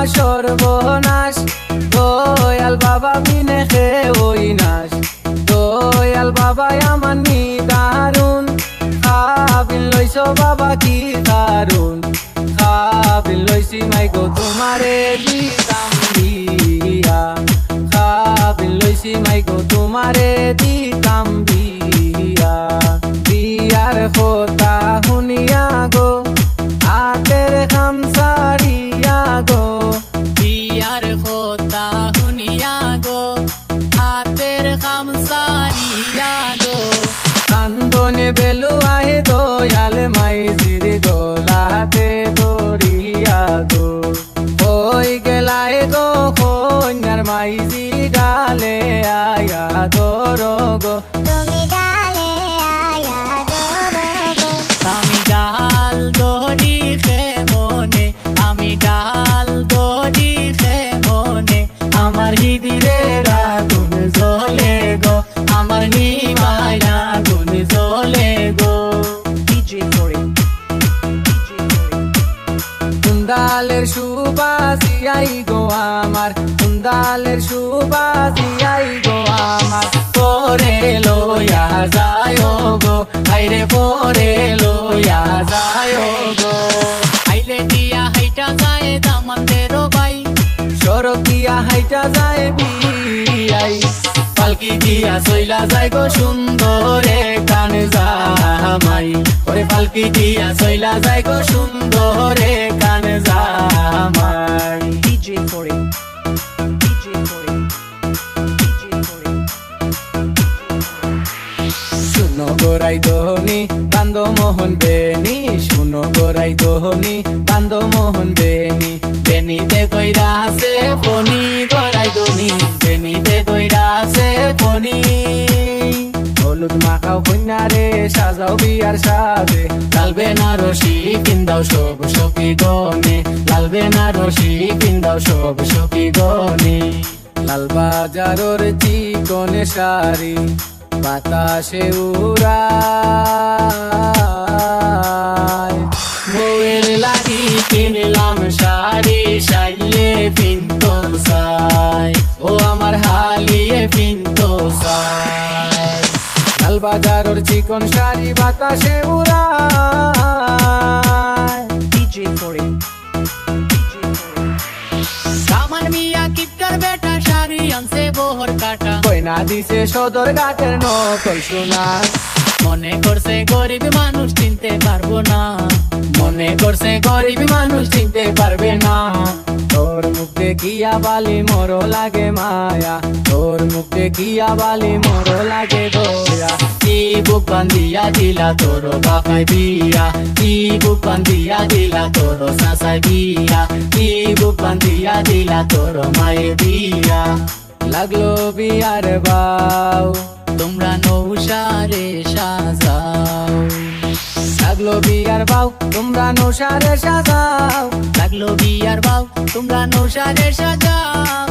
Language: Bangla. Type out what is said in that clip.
আমার সর্বনাশ। দয়াল বাবা বিনে খে ওই নাশ। দয়াল বাবা আমার নিদারুন খাবিল লইছ বাবা কি দারুণ খাবিল লইছি মাই গো তোমারে দিতাম বিয়া খাবিল লইছি মাই গো তোমারে দিতাম বিয়া বিয়ার কথা বেলু আহে দয়াল মাই জির গোলাতে দরিয়া গো ওই গেলায় গো কন্যার মাই জি ডালে আয়া দর গো তুমি ডালে আমি ডাল খে মনে আমি ডাল আই গো আমার কুন্দালের সুবাসি আই গো আমার। পরে লইয়া যায় গো আইরে পরে লইয়া যায় গো। আইলে দিয়া হাইটা যায় দামানদের বাই। সরকিয়া হাইটা যায় বিয়াই পালকি দিয়া সইলা যায় গো সুন্দরে কান জামাই। ওরে পালকি দিয়া সইলা যায় গো সুন্দরে কান গোরাই দোহনি বান্দ মোহন বেনি শুনো গোরাই দোহনি বান্দ মোহন বেনি বেনিতে কইরা আছে ফনি গড়াই দনি বেনিতে কইরা আছে ফনি হলুদ মাখাও কন্যারে, সাজাও বিয়ার সাজে। লালবে না রশি পিন্দাও সব সখী গনে লালবে না রশি পিন্দাও সব সখী গনে লাল বাজারর চিকনে শাড়ি। বাতাসে উড়ায়। বউয়ের লাগি কিনলাম শাড়ি সাইলে পিন্ত সাই ও আমার হালিয়ে পিন্ত সাই লাল বাজারর চিকন শাড়ি বাতাসে উড়ায়। DJ for বহর কাটা। কইনা দিছে সদর ঘাটের নকল সোনা। মনে করছে গরিব মানুষ চিনতে পারব না। মনে করছে গরিব মানুষ চিনতে পারবে না। তোর মুখ দেখিয়া বালি মর লাগে মায়া। তোর মুখ দেখিয়া বালি মর লাগে দয়া। কি বুক বান্ধিয়া দিলা তোর বাপাই বিয়া। কি বুক বান্ধিয়া দিলা তোর সাসাই বিয়া। কি বুক বান্ধিয়া দিলা তোর মায়ের বিয়া। লাগল বিয়ার বাউ তোমরা নৌসারে সাজাও। লাগল বিয়ার বাউ তোমরা নৌসারে সাজাও। লাগল বিয়ার বাউ তোমরা নৌসারে সাজাও।